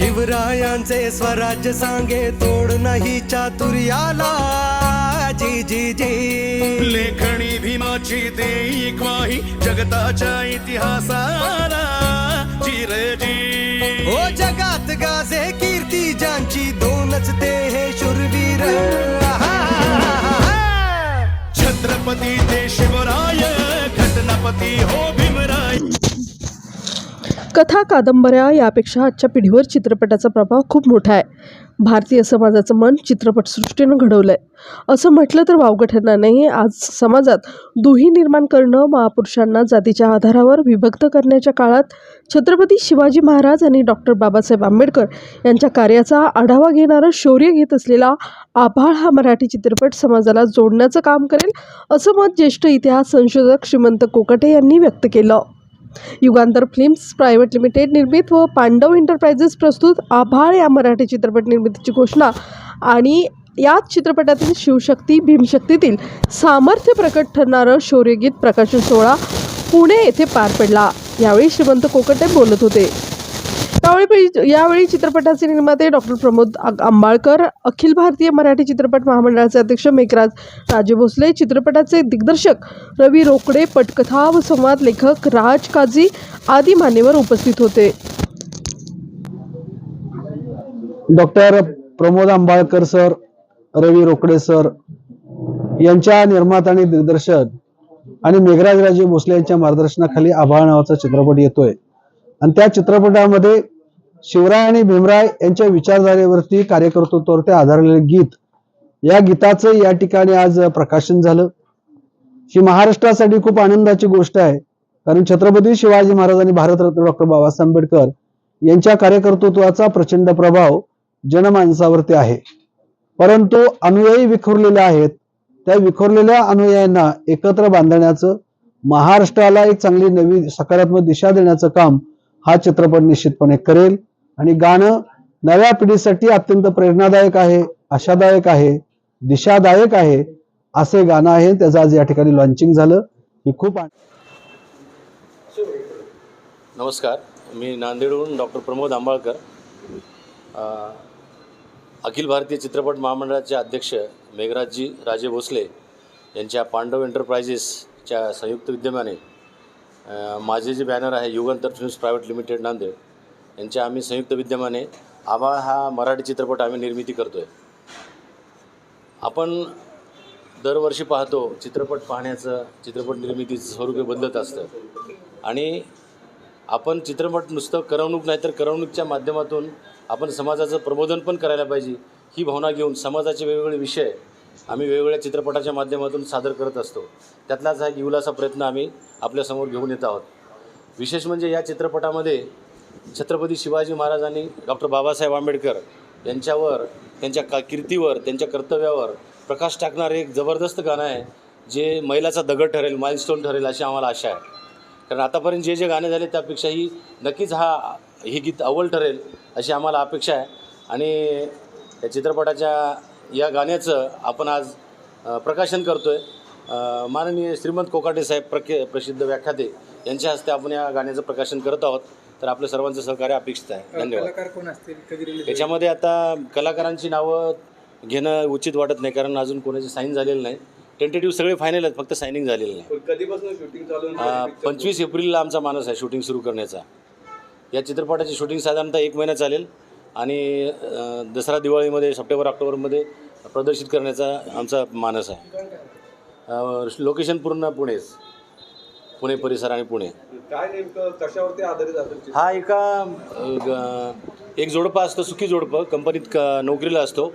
शिवरायांचे स्वराज्य सांगे तोड नाही चातुर्याला. जी जी जी. लेखणी भीमाची देई ग्वाही जगताच्या इतिहासाला. चिरजी हो जगात गाजे कीर्ती ज्यांची दोनच ते हे शूरवीर. छत्रपती ते शिवराय घटनापती हो कथा कादंबऱ्या यापेक्षा आजच्या पिढीवर चित्रपटाचा प्रभाव खूप मोठा आहे. भारतीय समाजाचं मन चित्रपटसृष्टीनं घडवलं आहे असं म्हटलं तर वावगं ठरणार नाही आज समाजात दुही निर्माण करणं महापुरुषांना जातीच्या आधारावर विभक्त करण्याच्या काळात छत्रपती शिवाजी महाराज आणि डॉक्टर बाबासाहेब आंबेडकर यांच्या कार्याचा आढावा घेणारं शौर्य घेत असलेला आभाळ हा मराठी चित्रपट समाजाला जोडण्याचं काम करेल असं मत ज्येष्ठ इतिहास संशोधक श्रीमंत कोकटे यांनी व्यक्त केलं. युगांतर फिल्म्स प्रायव्हेट लिमिटेड निर्मित व पांडव एंटरप्राइजेस प्रस्तुत आभाळ या मराठी चित्रपट निर्मितीची घोषणा. आणि याच चित्रपटातील शिवशक्ती भीमशक्तीतील सामर्थ्य प्रकट ठरणारं शौर्यगीत प्रकाशन सोहळा पुणे येथे पार पडला. यावेळी श्रीमंत कोकटे बोलत होते. यावेळी यावेळी चित्रपटाचे निर्माते डॉक्टर प्रमोद आंबाळकर अखिल भारतीय मराठी चित्रपट महामंडळाचे अध्यक्ष मेघराज राजे भोसले चित्रपटाचे दिग्दर्शक रवी रोकडे पटकथा व संवाद लेखक राज काझी आदी मान्यवर उपस्थित होते. Doctor Pramod Ambalkar sir Ravi Rokade sir यांच्या निर्माता आणि दिग्दर्शन आणि मेघराज राजे भोसले यांच्या मार्गदर्शनाखाली आभाळ नावाचा चित्रपट येतोय. आणि त्या चित्रपटामध्ये शिवराय आणि भीमराय यांच्या विचारधारेवरती कार्यकर्तृत्वावरती आधारलेले गीत. या गीताचं या ठिकाणी आज प्रकाशन झालं. ही महाराष्ट्रासाठी खूप आनंदाची गोष्ट आहे. कारण छत्रपती शिवाजी महाराज आणि भारतरत्न डॉक्टर बाबासाहेब आंबेडकर यांच्या कार्यकर्तृत्वाचा प्रचंड प्रभाव जनमानसावरती आहे. परंतु अनुयायी विखुरलेले आहेत. त्या विखुरलेल्या अनुयायांना एकत्र बांधण्याचं महाराष्ट्राला एक चांगली नवी सकारात्मक दिशा देण्याचं काम हा चित्रपट निश्चितपणे करेल. आणि गाणं नव्या पिढीसाठी अत्यंत प्रेरणादायक आहे आशादायक आहे दिशादायक आहे असे गाणं आहे. त्याचं आज या ठिकाणी लॉन्चिंग झालं. ही खूप नमस्कार. मी नांदेडहून डॉक्टर प्रमोद आंबाळकर. अखिल भारतीय चित्रपट महामंडळाचे अध्यक्ष मेघराजजी राजे भोसले यांच्या पांडव एंटरप्राइजेसच्या संयुक्त विद्यमाने माझे जे बॅनर आहे Yugantar films private limited Nanded यांच्या आम्ही संयुक्त विद्यमाने आबा हा मराठी चित्रपट आम्ही निर्मिती करतो आहे आपण दरवर्षी पाहतो चित्रपट पाहण्याचं चित्रपट निर्मितीचं स्वरूप बदलत असतं. आणि आपण चित्रपट नुसतं करमणूक नाही तर करमणूकच्या माध्यमातून आपण समाजाचं प्रबोधन पण करायला पाहिजे ही भावना घेऊन समाजाचे वेगवेगळे विषय आम्ही वेगवेगळ्या चित्रपटाच्या माध्यमातून सादर करत असतो. त्यातलाच हा एक युलाचा प्रयत्न आम्ही आपल्यासमोर घेऊन येत आहोत. विशेष म्हणजे या चित्रपटामध्ये छत्रपती शिवाजी महाराज आणि डॉक्टर बाबासाहेब आंबेडकर यांच्यावर त्यांच्या का कीर्तीवर त्यांच्या कर्तव्यावर प्रकाश टाकणारं एक जबरदस्त गाणं आहे जे मैलाचा दगड ठरेल माइलस्टोन ठरेल अशी आम्हाला आशा आहे. कारण आतापर्यंत जे जे गाणे झाले त्यापेक्षाही नक्कीच हा हे गीत अव्वल ठरेल अशी आम्हाला अपेक्षा आहे. आणि या चित्रपटाच्या या गाण्याचं आपण आज प्रकाशन करतो आहे माननीय श्रीमंत कोकाटे साहेब प्रके प्रसिद्ध व्याख्याते यांच्या हस्ते आपण या गाण्याचं प्रकाशन करत आहोत. तर आपल्या सर्वांचं सहकार्य अपेक्षित आहे. धन्यवाद. कलाकार कोण असतील? कधी रिलीज याच्यामध्ये आता कलाकारांची नावं घेणं उचित वाटत नाही कारण अजून कोणाची साईन झालेलं नाही. टेंटेटिव्ह सगळे फायनल आहेत फक्त सायनिंग झालेलं नाही. कधीपासून शूटिंग चालू पंचवीस एप्रिलला आमचा मानस आहे शूटिंग सुरू करण्याचा. या चित्रपटाची शूटिंग साधारणतः एक महिना चालेल. आणि दसरा दिवाळीमध्ये सप्टेंबर ऑक्टोबरमध्ये प्रदर्शित करण्याचा आमचा मानस आहे. लोकेशन पूर्ण पुणेच. पुणे परिसर आणि पुणे. काय नेमकं कशावरती आधारित हा एका एक जोडपं असतं सुखी जोडपं. कंपनीत क नोकरीला असतो.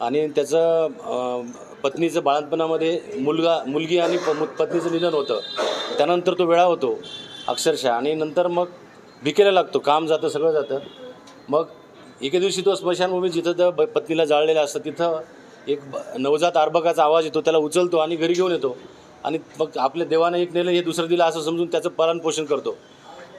आणि त्याचं पत्नीचं बाळणपणामध्ये मुलगा मुलगी आणि पत्नीचं निधन होतं. त्यानंतर तो वेळा होतो अक्षरशः. आणि नंतर मग भिकेला लागतो. काम जातं सगळं जातं. मग एके दिवशी तो स्मशानभूमी जिथं त्या ब- पत्नीला जाळलेलं असतं तिथं एक नवजात अर्भकाचा आवाज येतो त्याला उचलतो आणि घरी घेऊन येतो. आणि मग आपल्या देवानं एक नेलं हे दुसरं दिलं असं समजून त्याचं पालनपोषण करतो.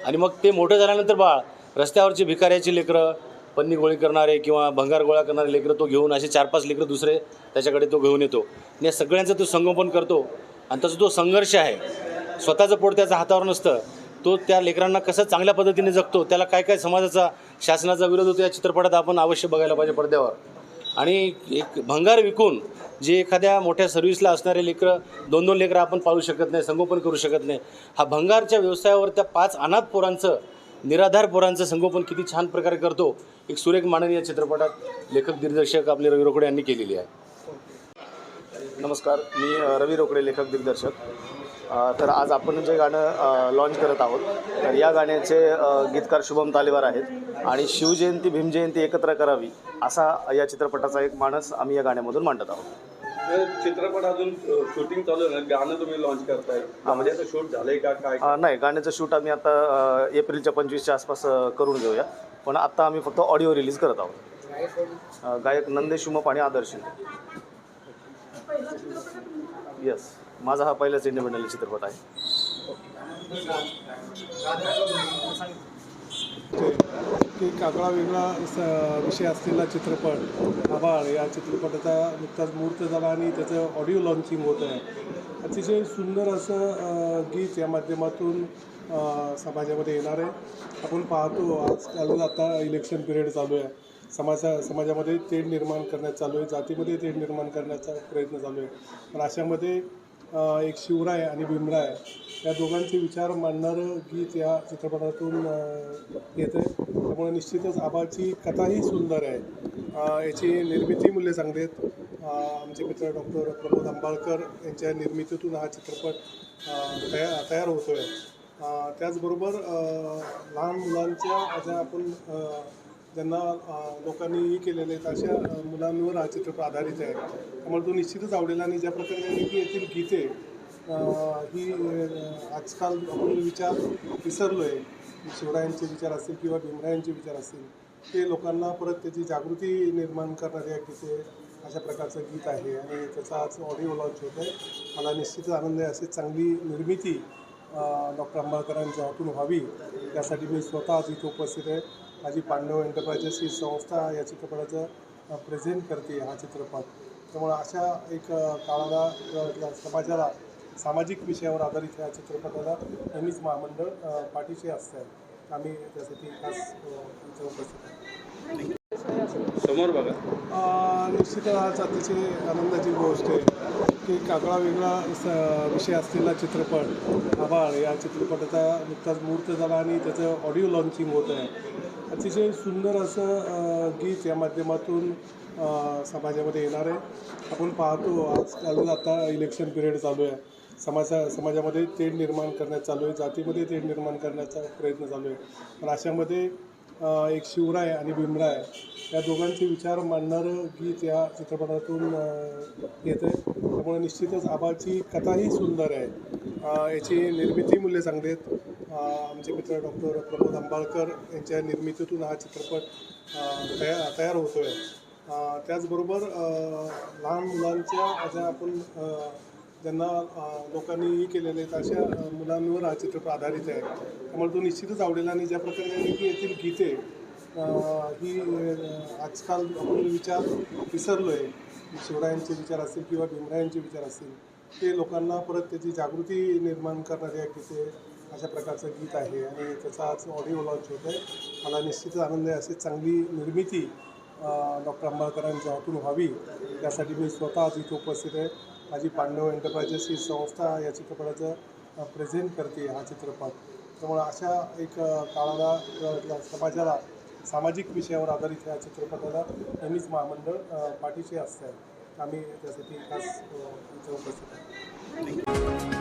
आणि मग ते मोठं झाल्यानंतर बाळ रस्त्यावरची भिकाऱ्याची लेकरं पन्नी गोळी करणारे किंवा भंगार गोळा करणारे लेकरं तो घेऊन असे चार पाच लेकरं दुसरे त्याच्याकडे तो घेऊन येतो. आणि या सगळ्यांचं तो संगोपन करतो. आणि त्याचा जो संघर्ष आहे स्वतःचं पोट त्याच्या हातावर नसतं तो त्या लेकरांना कसं चांगल्या पद्धतीने जगतो त्याला काय काय समाजाचा शासनाचा विरोध होतो या चित्रपटात आपण अवश्य बघायला पाहिजे पडद्यावर. आणि एक भंगार विकून जे एखाद्या मोठ्या सर्व्हिसला असणारे लेकरं दोन दोन लेकरं आपण पाळू शकत नाही संगोपन करू शकत नाही हा भंगारच्या व्यवसायावर त्या पाच अनाथ पोरांचं निराधार पोरांचं संगोपन किती छान प्रकारे करतो एक सुरेख मांडणी या चित्रपटात लेखक दिग्दर्शक आपले रवी रोकडे यांनी केलेली आहे. नमस्कार मी रवी रोकडे लेखक दिग्दर्शक. तर आज आपण जे गाणं लॉन्च करत आहोत तर या गाण्याचे गीतकार शुभम तालेवार आहेत आणि शिवजयंती भीमजयंती एकत्र करावी असा या चित्रपटाचा एक मानस आम्ही या गाण्यामधून मांडत आहोत. तर चित्रपट अजून शूटिंग चालू आहे गाणं तुम्ही लॉन्च करताय. म्हणजे आता शूट झालंय का? काय? नाही गाण्याचं शूट आम्ही आता एप्रिलच्या पंचवीसच्या आसपास करून घेऊया. पण आत्ता आम्ही फक्त ऑडिओ रिलीज करत आहोत. गायक नंदेश उमप आणि आदर्श. येस माझा हा पहिलाच इंडिपेंडंट चित्रपट आहे. की कागळा वेगळा स- विषय असलेला चित्रपट आभाळ या चित्रपटाचा नुकताच मुहूर्त झाला आणि त्याचं ऑडिओ लॉन्चिंग होत आहे. अतिशय सुंदर असं गीत या माध्यमातून समाजामध्ये येणार आहे. आपण पाहतो आजकाल आता इलेक्शन पिरियड चालू आहे. समाजा समाजामध्ये तेढ निर्माण करण्यात चालू आहे. जातीमध्ये तेढ निर्माण करण्याचा प्रयत्न चालू आहे. पण अशामध्ये एक शिवराय आणि भीमराय या दोघांचे विचार मांडणारं गीत या चित्रपटातून येतं आहे त्यामुळे निश्चितच आबाची कथाही सुंदर आहे. याची निर्मिती मूल्य चांगली आहेत आमचे मित्र डॉक्टर प्रमोद आंबाळकर यांच्या निर्मितीतून हा चित्रपट तया तयार होतो आहे त्याचबरोबर लहान मुलांच्या ज्या आपण ज्यांना लोकांनी हे केलेले आहेत अशा मुलांवर हा चित्रपट आधारित आहे. त्यामुळे तो निश्चितच आवडेल आणि ज्या प्रकारे त्यांनी की येथील गीते ही आजकाल आपण विचार विसरलो आहे शिवरायांचे विचार असतील किंवा भीमरायांचे विचार असतील ते लोकांना परत त्याची जागृती निर्माण करणारे गीते अशा प्रकारचं गीत आहे आणि त्याचा आज ऑडिओ लॉन्च होत आहे. मला निश्चितच आनंद आहे अशी चांगली निर्मिती डॉक्टर आंबाळकरांच्या हातून व्हावी. त्यासाठी मी स्वतः आज इथे उपस्थित आहे. माझी पांडव एंटरप्राइजेस ही संस्था या चित्रपटाचं प्रेझेंट करते हा चित्रपट. त्यामुळं अशा एक काळाला समाजाला सामाजिक विषयावर आधारित या चित्रपटाला नेहमीच महामंडळ पाठीशी असतं. आम्ही त्यासाठी खास उपस्थित आहे समोर बघा. अ, निश्चितच आज अतिशय आनंदाची गोष्ट आहे की कागळा वेगळा स- विषय असलेला चित्रपट आभाळ या चित्रपटाचा नुकताच मुहूर्त झाला आणि त्याचं ऑडिओ लॉन्चिंग होत आहे. अतिशय सुंदर असं गीत या माध्यमातून समाजामध्ये येणार आहे. आपण पाहतो आजकाल आता इलेक्शन पिरियड चालू आहे. समाजा समाजामध्ये तेढ निर्माण करण्यात चालू आहे. जातीमध्ये तेढ निर्माण करण्याचा प्रयत्न चालू आहे. पण अशामध्ये एक शिवराय आणि भीमराय या दोघांचे विचार मांडणारं गीत या चित्रपटातून येतं आहे त्यामुळे निश्चितच आबाची कथाही सुंदर आहे. याची निर्मिती मूल्य चांगली आहेत आमचे मित्र डॉक्टर प्रमोद आंबाळकर यांच्या निर्मितीतून हा चित्रपट तया तयार होतो आहे त्याचबरोबर लहान मुलांच्या ज्या आपण ज्यांना लोकांनी हे केलेलं आहेत अशा मुलांवर हा चित्रपट आधारित आहे. त्यामुळे तो निश्चितच आवडेल आणि ज्या प्रकारे की येथील गीते ही आजकाल आपण विचार विसरलो आहे शिवरायांचे विचार असतील किंवा भीमरायांचे विचार असतील ते लोकांना परत त्याची जागृती निर्माण करणाऱ्या गीते अशा प्रकारचं गीत आहे आणि त्याचा आज ऑडिओ लॉन्च होत आहे. मला निश्चितच आनंद आहे अशी चांगली निर्मिती डॉक्टर आंबाळकरांच्या हातून व्हावी. त्यासाठी मी स्वतः आज इथे उपस्थित आहे. माझी पांडव एंटरप्राइजेस ही संस्था या चित्रपटाचं प्रेझेंट करते हा चित्रपट. त्यामुळं अशा एक काळाला समाजाला सामाजिक विषयावर आधारित या चित्रपटाला नेहमीच महामंडळ पाठीशी असतं आहे आम्ही त्यासाठी खास उपस्थित आहे